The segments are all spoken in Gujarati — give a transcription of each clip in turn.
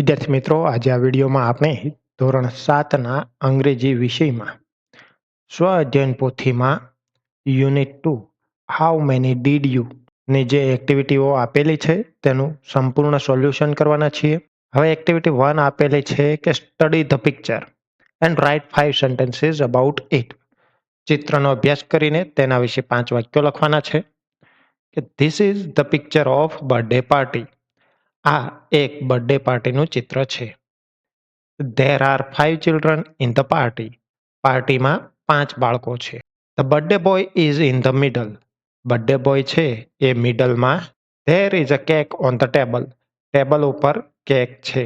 વિદ્યાર્થી મિત્રો આજે આ વિડીયોમાં આપણે ધોરણ સાતના અંગ્રેજી વિષયમાં સ્વ અધ્યયન પોથીમાં unit two how many did you ની જે એક્ટિવિટીઓ આપેલી છે તેનું સંપૂર્ણ સોલ્યુશન કરવાના છીએ હવે એક્ટિવિટી વન આપેલી છે કે study the picture and write five sentences about it ચિત્રનો અભ્યાસ કરીને તેના વિશે પાંચ વાક્યો લખવાના છે કે this is the picture of birthday party આ એક બર્થડે પાર્ટીનું ચિત્ર છે there are five children in the party પાર્ટીમાં પાંચ બાળકો છે the birthday boy is in the middle birthday boy છે એ મિડલમાં there is a cake on the table table ઉપર કેક છે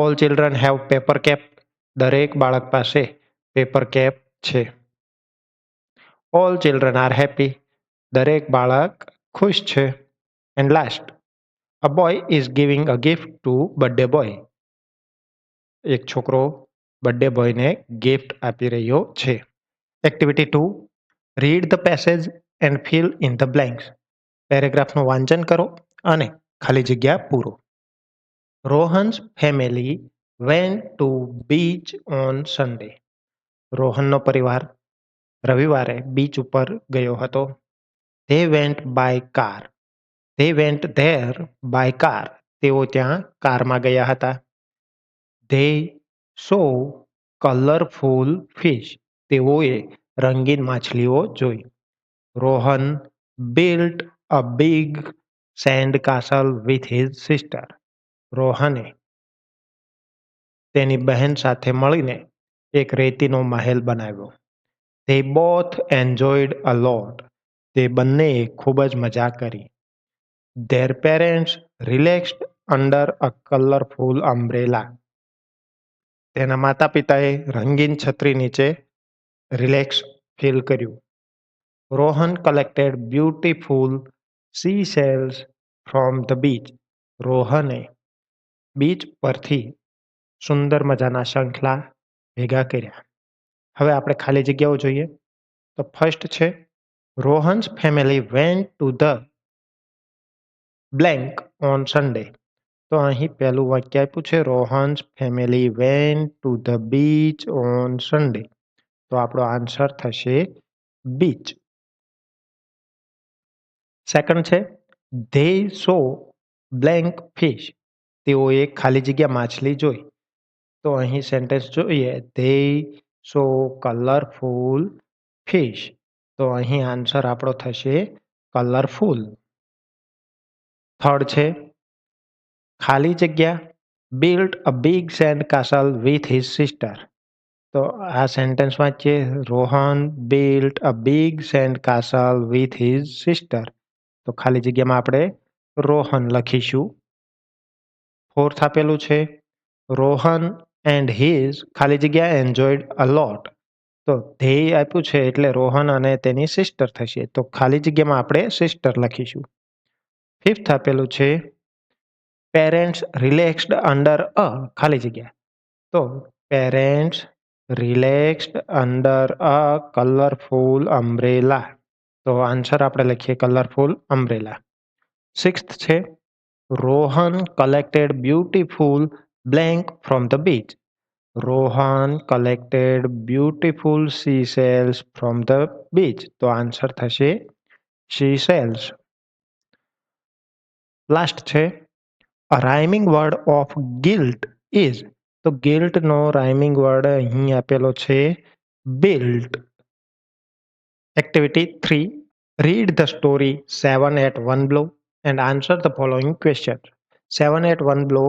all children have paper cap દરેક બાળક પાસે પેપર કેપ છે ઓલ ચિલ્ડ્રન આર હેપી દરેક બાળક ખુશ છે and last a boy is giving a gift to birthday boy એક છોકરો બર્થડે બોયને ગિફ્ટ આપી રહ્યો છે activity two read the passage and fill in the blanks પેરેગ્રાફનું વાંચન કરો અને ખાલી જગ્યા પૂરો Rohan's family went to beach on Sunday રોહનનો પરિવાર રવિવારે બીચ ઉપર ગયો હતો they went by car They went there by car. તેઓ ત્યાં કારમાં ગયા હતા. They saw colorful fish. તેઓએ રંગીન માછલીઓ જોઈ. Rohan built a big sand castle with his sister. રોહને તેની બહેન સાથે મળીને એક રેતીનો મહેલ બનાવ્યો. They both enjoyed a lot. તે બંનેએ ખૂબ જ મજા કરી. Their parents relaxed under a colorful umbrella. તેના માતા પિતાએ રંગીન છત્રી નીચે રિલેક્સ ફીલ કર્યું Rohan collected beautiful sea shells from the beach રોહને બીચ પરથી સુંદર મજાના શંખલા ભેગા કર્યા હવે આપણે ખાલી જગ્યાઓ જોઈએ તો ફર્સ્ટ છે Rohan's family went to the blank on Sunday. तो अं पहलू वाक्य पूछे रोहन्स फेमिली वेन टू ध बीच ऑन संडे तो आप आंसर थे बीच सेकंड है धे सो ब्लेंक फिश तो खाली जगह मछली जो तो अं सेंटेन्स जो है धे सो कलरफुल फिश तो अं आंसर आप कलरफुल સ્થળ છે ખાલી જગ્યા built a big sand castle with his sister તો આ સેન્ટેન્સ વાંચીએ Rohan built a big sand castle with his sister તો ખાલી જગ્યામાં આપણે રોહન લખીશું ફોર્થ આપેલું છે રોહન એન્ડ હિઝ ખાલી જગ્યા એન્જોયડ અલોટ તો ધ્યેય આપ્યું છે એટલે રોહન અને તેની સિસ્ટર થશે તો ખાલી જગ્યામાં આપણે સિસ્ટર લખીશું ફિફ્થ આપેલું છે પેરેન્ટ્સ રિલેક્સ્ડ અન્ડર અ ખાલી જગ્યા તો parents relaxed under a colourful umbrella તો આન્સર આપણે લખીએ કલરફુલ अम्ब्रेला સિક્સથ છે Rohan collected beautiful blank from the beach Rohan collected beautiful sea shells from the beach તો આન્સર થશે સી શેલ્સ લાસ્ટ છે rhyming word of gilt is તો ગિલ્ટનો રાઇમિંગ વર્ડ અહીં આપેલો છે built activity three read the story seven at one blow and answer the following question seven at one blow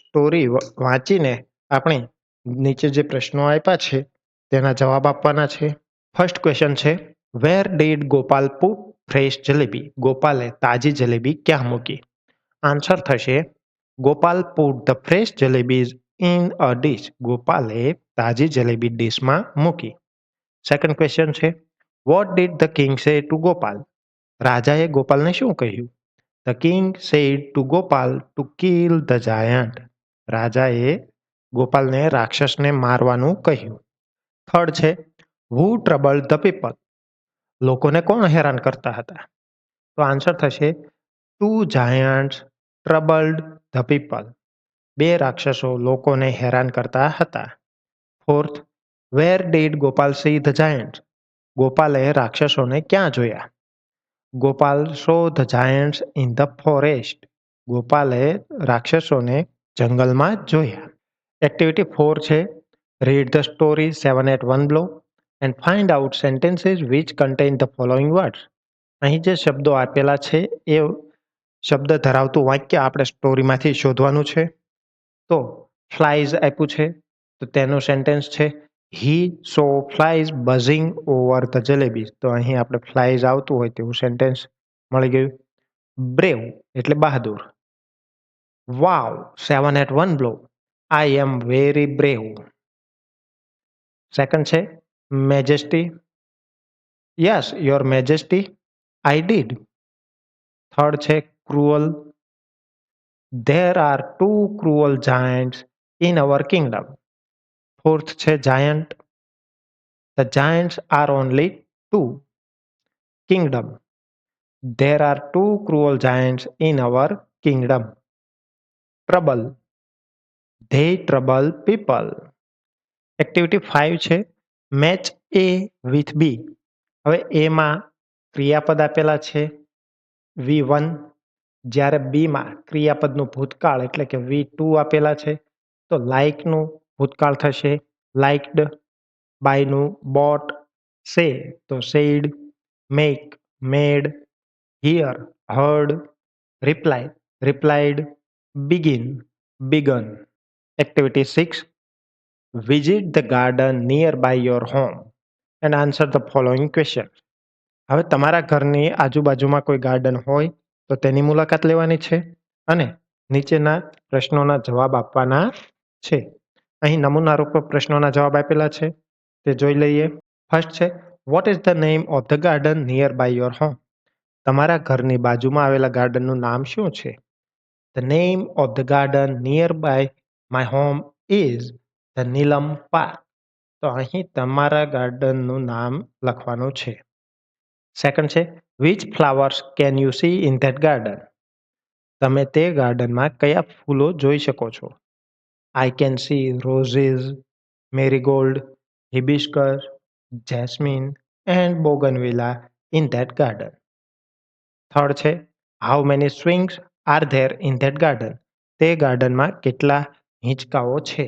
story વાંચીને આપણે નીચે જે પ્રશ્નો આપ્યા છે તેના જવાબ આપવાના છે ફર્સ્ટ ક્વેશ્ચન છે where did Gopal put fresh jalebi ગોપાલે તાજી જલેબી ક્યાં મૂકી આન્સર થશે Gopal put the fresh jalebis in a dish ગોપાલે તાજી જલેબી ડીશમાં મૂકી સેકન્ડ ક્વેશ્ચન છે what did the king say to Gopal રાજાએ ગોપાલને શું કહ્યું the king said to Gopal to kill the giant રાજાએ ગોપાલને રાક્ષસને મારવાનું કહ્યું થર્ડ છે હુ ટ્રબલ ધ પીપલ લોકોને કોણ હેરાન કરતા હતા તો આન્સર થશે two giants troubled the people બે રાક્ષસો લોકોને હેરાન કરતા હતા fourth where did Gopal see the giant ગોપાલે રાક્ષસોને ક્યાં જોયા Gopal saw the giants in the forest ગોપાલે રાક્ષસોને જંગલમાં જોયા એક્ટિવિટી ફોર છે read the story seven at one blow and find out sentences which contain the following words અહીં જે શબ્દો આપેલા છે એ શબ્દ ધરાવતું વાક્ય આપણે સ્ટોરીમાંથી શોધવાનું છે તો ફ્લાઇઝ આપ્યું છે તો તેનું સેન્ટેન્સ છે he saw flies buzzing over the jalebi તો અહીં આપણે ફ્લાઇઝ આવતું હોય તેવું સેન્ટેન્સ મળી ગયું બ્રેવ એટલે બહાદુર wow seven at one blow I am very brave second છે majesty yes your majesty I did third છે cruel. There are two cruel giants in our kingdom. Fourth છે giant. The giants are only two. Kingdom. There are two cruel giants in our kingdom. Trouble. They trouble people. Activity five છે મેચ એ વિથ બી હવે એમાં ક્રિયાપદ આપેલા છે વી વન જ્યારે બીમાં ક્રિયાપદનું ભૂતકાળ એટલે કે વી ટુ આપેલા છે તો લાઇકનું ભૂતકાળ થશે લાઇકડ બાયનું બોટ સે તો said make made hear heard reply replied begin began activity six visit the garden near by your home and answer the following question હવે તમારા ઘરની આજુબાજુમાં કોઈ ગાર્ડન હોય તો તેની મુલાકાત લેવાની છે અને નીચેના પ્રશ્નોના જવાબ આપવાના છે અહીં નમૂના નમૂનારૂપ પ્રશ્નોના જવાબ આપેલા છે તે જોઈ લઈએ ફર્સ્ટ છે what is the name of the garden near by your home તમારા ઘરની બાજુમાં આવેલા ગાર્ડનનું નામ શું છે the name of the garden near by my home is the Neelam park તો અહીં તમારા ગાર્ડનનું નામ લખવાનું છે સેકન્ડ છે which flowers can you see in that garden તમે તે ગાર્ડનમાં કયા ફૂલો જોઈ શકો છો I can see roses marigold hibiscus jasmine and bougainvillea in that garden third છે how many swings are there in that garden તે ગાર્ડનમાં કેટલા હિંચકાઓ છે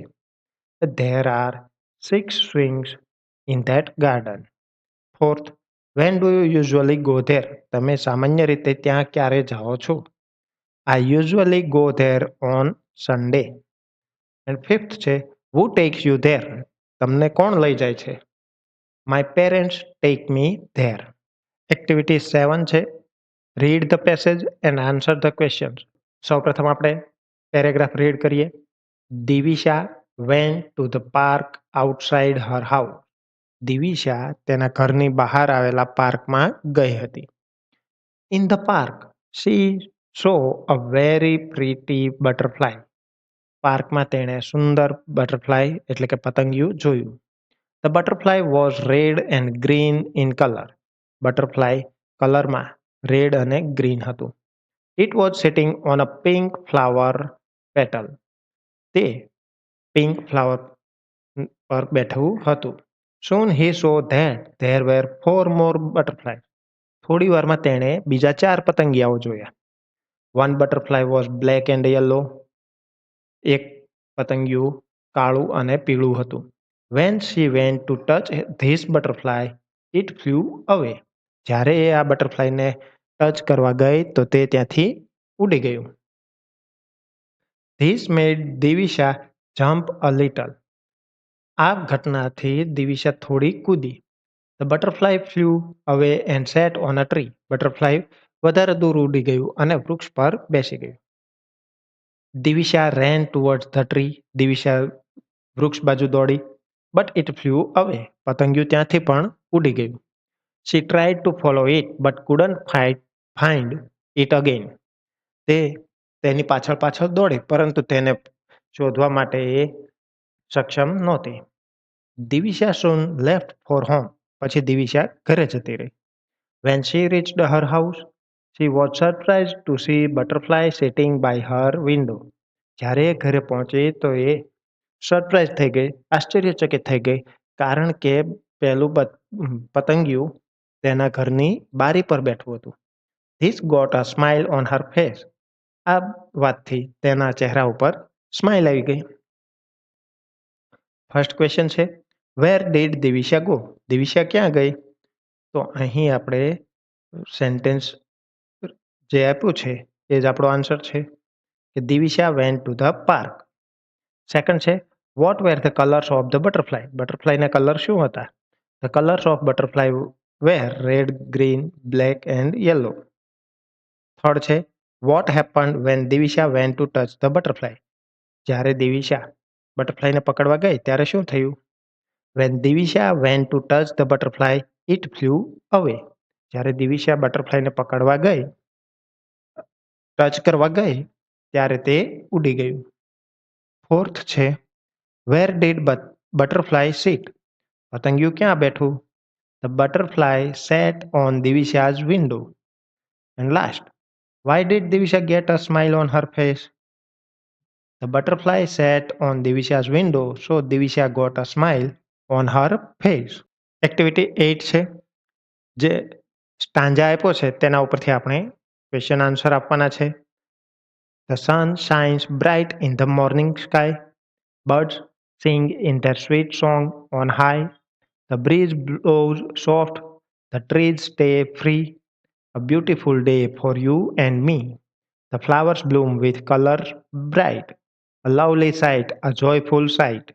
there are six swings in that garden fourth when do you usually go there તમે સામાન્ય રીતે ત્યાં ક્યારે જાઓ છો I usually go there on Sunday and fifth છે વુ ટેક યુ ધેર તમને કોણ લઈ જાય છે my parents take me there activity seven છે read the passage and answer the questions સૌપ્રથમ આપણે પેરેગ્રાફ રીડ કરીએ Divisha went to the park outside her house Divisha તેના ઘરની બહાર આવેલા પાર્કમાં ગઈ હતી in the park she saw a very pretty butterfly પાર્કમાં તેણે સુંદર બટરફ્લાય એટલે કે પતંગિયું જોયું the butterfly was red and green in colour butterfly કલરમાં રેડ અને ગ્રીન હતું it was sitting on a pink flower petal તે પિંક ફ્લાવર પર બેઠવું હતું soon he saw that there were four more butterfly થોડી વારમાં તેણે બીજા ચાર પતંગિયાઓ જોયા one butterfly was black and yellow એક પતંગિયું કાળું અને પીળું હતું when she went to touch this butterfly it flew away જ્યારે એ આ બટરફ્લાયને ટચ કરવા ગઈ તો તે ત્યાંથી ઉડી ગયું this made Divisha jump a little આ ઘટનાથી દિવિશા થોડી કૂદી the butterfly flew away and sat on a tree butterfly વધારે દૂર ઉડી ગયું અને વૃક્ષ પર બેસી ગયું Divisha ran towards the tree Divisha વૃક્ષ બાજુ દોડી બટ ઇટ ફ્લ્યુ અવે પતંગિયું ત્યાંથી પણ ઉડી ગયું she tried to follow it but couldn't fight find it again તે તેની પાછળ પાછળ દોડે પરંતુ તેને શોધવા માટે એ સક્ષમ નહોતી Divisha soon left for home પછી દિવિશા ઘરે જતી રહી when she reach her house she was surprise to see butterfly sitting by her window જ્યારે એ ઘરે પહોંચી તો એ સરપ્રાઇઝ થઈ ગઈ આશ્ચર્યચકિત થઈ ગઈ કારણ કે પહેલું પતંગિયું તેના ઘરની બારી પર બેઠું હતું this got a smile on her face આ વાતથી તેના ચહેરા ઉપર સ્માઇલ આવી ગઈ फर्स्ट क्वेश्चन छे where did Divisha go Divisha ક્યાં ગઈ તો અહી આપણે સેન્ટેન્સ જે આપ્યો છે તે જ આપણો આન્સર છે કે Divisha went to the park second છે vote ワー the colours of the butterfly butterfly નો કલર શું હતા the colours of butterfly ワー red green black and yellow third છે what happened when Divisha went to touch the butterfly જ્યારે दिविशा બટરફ્લાયને પકડવા ગઈ ત્યારે શું થયું when Divisha went to touch the butterfly it flew away જ્યારે દિવિશા બટરફ્લાયને પકડવા ગઈ ટચ કરવા ગઈ ત્યારે તે ઉડી ગયું ફોર્થ છે વેર ડીડ બટરફ્લાય સીટ પતંગિયું ક્યાં બેઠું the butterfly set on Divisha's window and last why did Divisha get a smile on her face The butterfly sat on Divisha's window, so Divisha got a smile on her face. Activity 8 છે જે સ્ટાંજા આપ્યો છે તેના ઉપરથી આપણે ક્વેશ્ચન આન્સર આપવાના છે. The sun shines bright in the morning sky. Birds sing in their sweet song on high. The breeze blows soft. The trees stay free. A beautiful day for you and me. The flowers bloom with color bright a lovely sight, a joyful sight.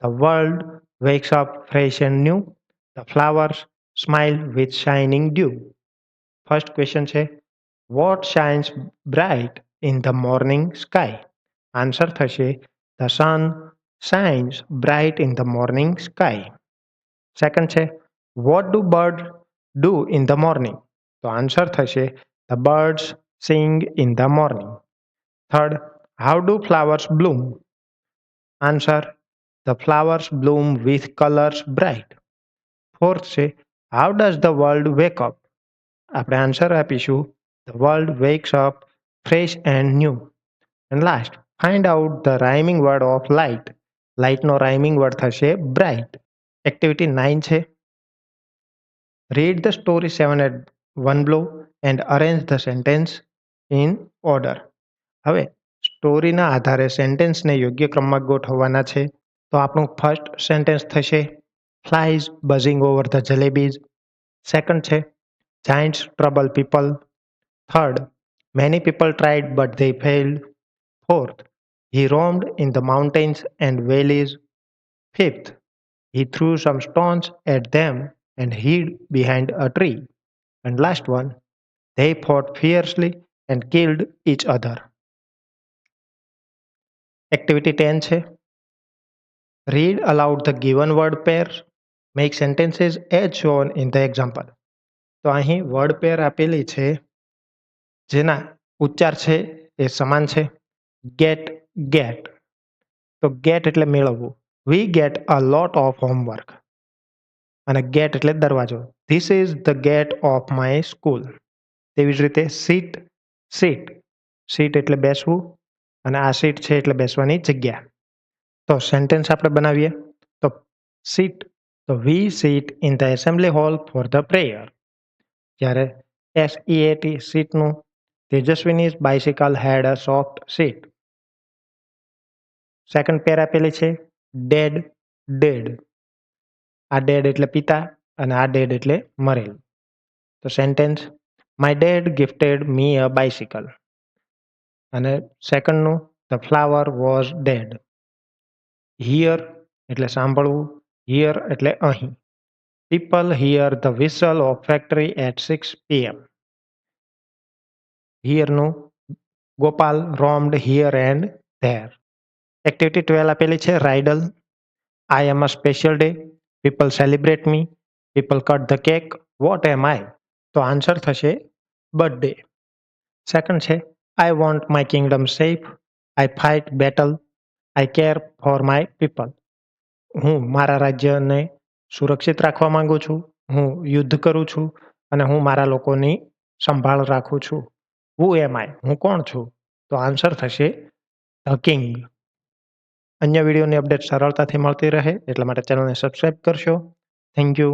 The world wakes up fresh and new. The flowers smile with shining dew. First question say, What shines bright in the morning sky? Answer થશે The sun shines bright in the morning sky. Second say, What do birds do in the morning? answer: answer થશે the birds sing in the morning. Third. How do flowers bloom? Answer The flowers bloom with colors bright. Fourth say, How does the world wake up? આપણે answer આપીશું The world wakes up fresh and new. And last, find out the rhyming word of light. Light no rhyming word. થશે bright. Activity nine: છે read the story 7 at one blow and arrange the sentence in order. હવે સ્ટોરીના આધારે સેન્ટેન્સને યોગ્ય ક્રમમાં ગોઠવવાના છે તો આપણું ફર્સ્ટ સેન્ટેન્સ થશે flies buzzing over the jalebis second છે giants trouble people third many people tried but they failed fourth he roamed in the mountains and valleys fifth he threw some stones at them and hid behind a tree and last one they fought fiercely and killed each other activity ten है read aloud the given word pair make sentences as shown in the example तो अँ वर्ड पेर आपेली है जेना उच्चार है यन है गेट गेट तो गेट एट मेलवु we get a lot of homework अने गेट एट दरवाजो this is the gate of my school एवज रीते सीट सीट सीट एट बेसव અને આ સીટ છે એટલે બેસવાની જગ્યા તો સેન્ટેન્સ આપણે બનાવીએ તો સીટ તો we sit in the assembly hall for the prayer જ્યારે એસ ઈએટી સીટનું તેજસ્વીની bicycle had a soft seat second pair આપેલી છે ડેડ ડેડ આ ડેડ એટલે પિતા અને આ ડેડ એટલે મરેલ તો sentence my dad gifted me a bicycle અને સેકન્ડ નો the flower was dead hear એટલે સાંભળવું હિયર એટલે અહીં people hear the whistle of factory at 6 PM here નો Gopal roamed here and there activity 12 આપેલી છે riddle I am a special day people celebrate me people cut the cake what am I તો આન્સર થશે બર્થડે સેકન્ડ છે I want my kingdom safe. I fight battle. I care for my people. હું મારા રાજ્યને સુરક્ષિત રાખવા માંગુ છું હું યુદ્ધ કરું છું અને હું મારા લોકોની સંભાળ રાખું છું હું એમ આઈ હું કોણ છું તો આન્સર થશે ધ કિંગ અન્ય વિડીયોની અપડેટ સરળતાથી મળતી રહે એટલા માટે ચેનલને સબસ્ક્રાઈબ કરશો થેન્ક યુ